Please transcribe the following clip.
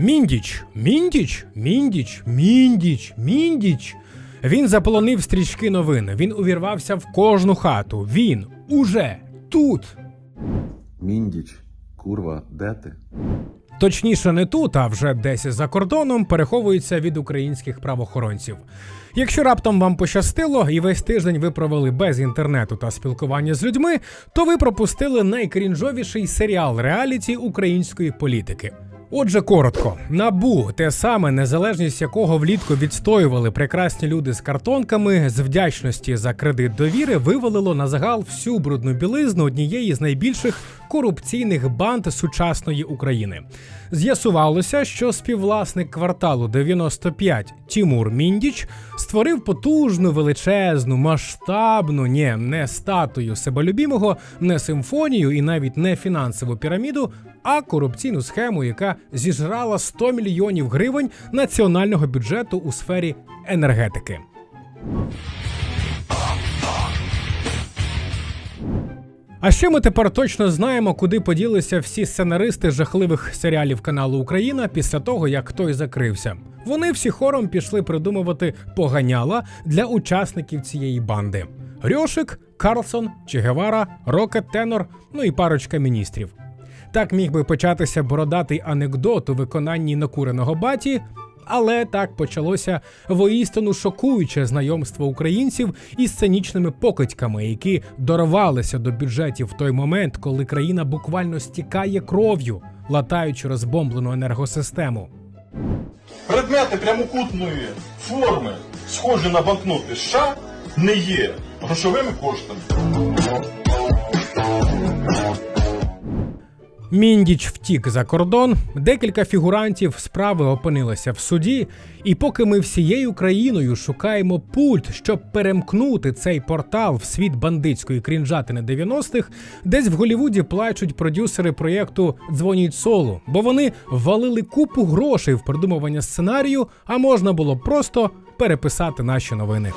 Міндіч, міндіч, міндіч, міндіч, міндіч. Він заполонив стрічки новин. Він увірвався в кожну хату. Він уже тут. Міндіч, курва, де ти? Точніше, не тут, а вже десь за кордоном переховується від українських правоохоронців. Якщо раптом вам пощастило і весь тиждень ви провели без інтернету та спілкування з людьми, то ви пропустили найкрінжовіший серіал реаліті української політики. Отже, коротко, набу, те саме незалежність якого влітку відстоювали прекрасні люди з картонками, з вдячності за кредит довіри вивалило на загал всю брудну білизну однієї з найбільших корупційних банд сучасної України. З'ясувалося, що співвласник кварталу 95 Тімур Міндіч створив потужну, величезну, масштабну, ні, не статую себелюбімого, не симфонію і навіть не фінансову піраміду, а корупційну схему, яка зіжрала 100 мільйонів гривень національного бюджету у сфері енергетики. А ще ми тепер точно знаємо, куди поділися всі сценаристи жахливих серіалів каналу Україна після того, як той закрився. Вони всі хором пішли придумувати поганяла для учасників цієї банди: Рьошик, Карлсон, Чегевара, Рокет Тенор, ну і парочка міністрів. Так міг би початися бородатий анекдот у виконанні накуреного баті, але так почалося воістину шокуюче знайомство українців із сценічними покидьками, які дорвалися до бюджетів в той момент, коли країна буквально стікає кров'ю, латаючи розбомблену енергосистему. Предмети прямокутної форми, схожі на банкноти США, не є грошовими коштами. Міндіч втік за кордон, декілька фігурантів справи опинилися в суді, і поки ми всією країною шукаємо пульт, щоб перемкнути цей портал в світ бандитської крінжатини 90-х, десь в Голівуді плачуть продюсери проєкту Дзвоніть Солу, бо вони валили купу грошей в придумування сценарію, а можна було просто переписати наші новини.